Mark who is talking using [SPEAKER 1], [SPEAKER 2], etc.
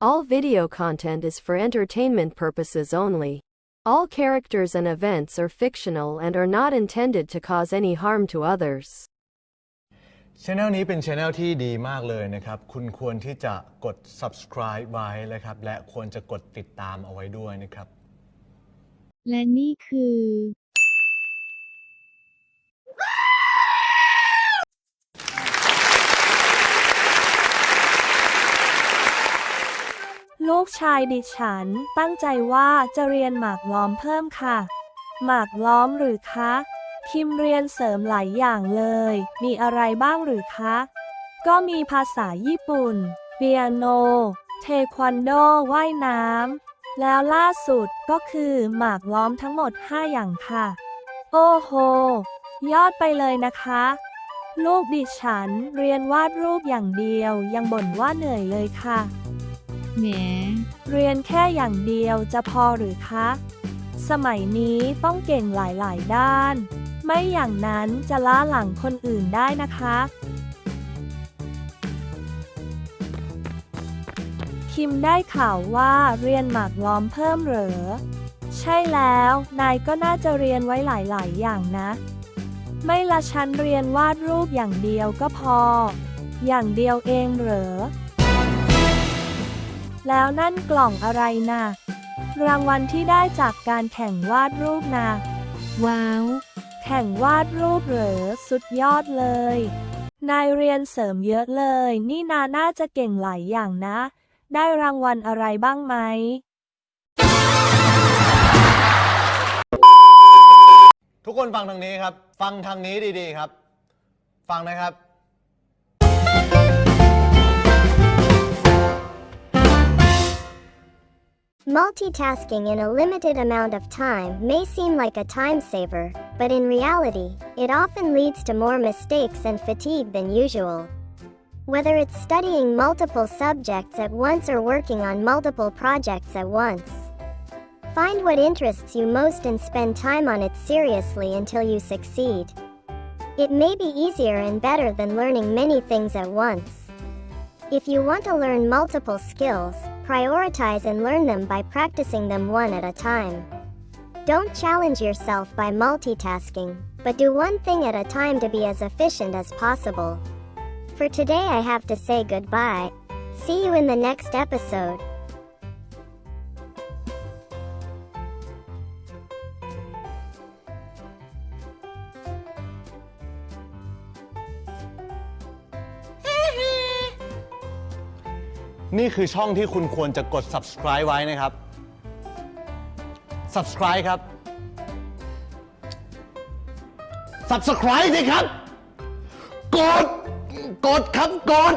[SPEAKER 1] All video content is for entertainment purposes only. All characters and events are fictional and are not intended to cause any harm to others.
[SPEAKER 2] Channel นี้เป็น Channel ที่ดีมากเลยนะครับ คุณควรที่จะกด subscribe ไว้นะครับ และควรจะกดติดตามเอาไว้ด้วยนะครับ
[SPEAKER 3] และนี่คือ
[SPEAKER 4] ลูกชายดิฉัน ตั้งใจว่าจะเรียนหมากล้อมเพิ่มค่ะ หมากล้อมหรือคะคิมเรียนเสริมหลายอย่างเลย มีอะไรบ้างหรือคะ ก็มีภาษาญี่ปุ่น เปียโน เทควันโด ว่ายน้ำ แล้วล่าสุดก็คือหมากล้อมทั้งหมด 5 อย่างค่ะ โอ้โห ยอดไปเลยนะคะ ลูกดิฉันเรียนวาดรูปอย่างเดียวยังบ่นว่าเหนื่อยเลยค่ะ
[SPEAKER 3] แหม
[SPEAKER 4] เรียนแค่อย่างเดียวจะพอหรือคะ สมัยนี้ต้องเก่งหลายๆ ด้าน ไม่อย่างนั้นจะล้าหลังคนอื่นได้นะคะ คิมได้ข่าวว่าเรียนหมากล้อมเพิ่มเหรอ ใช่แล้ว นายก็น่าจะเรียนไว้หลาย ๆ อย่างนะ ไม่ละฉันเรียนวาดรูปอย่างเดียวก็พอ อย่างเดียวเองเหรอ แล้วนั่นกล่องอะไรนะ่ะ รางวัลที่ได้จากการแข่งวาดรูปนะ
[SPEAKER 3] ว้าว
[SPEAKER 4] แข่งวาดรูปเหรอ สุดยอดเลย นายเรียนเสริมเยอะเลย นี่นาน่าจะเก่งหลายอย่างนะ ได้รางวัลอะไรบ้างไหม
[SPEAKER 2] ทุกคนฟังทางนี้ครับ ฟังทางนี้ดีๆครับ ฟังนะครับ
[SPEAKER 5] Multitasking in a limited amount of time may seem like a time saver, but in reality, it often leads to more mistakes and fatigue than usual. Whether it's studying multiple subjects at once or working on multiple projects at once, find what interests you most and spend time on it seriously until you succeed. It may be easier and better than learning many things at once. If you want to learn multiple skills, prioritize and learn them by practicing them one at a time. Don't challenge yourself by multitasking, but do one thing at a time to be as efficient as possible. For today, I have to say goodbye. See you in the next episode.
[SPEAKER 2] นี่คือช่องที่คุณควรจะกด subscribe ไว้นะครับ subscribe ครับ subscribe สิครับ กด กดครับ กด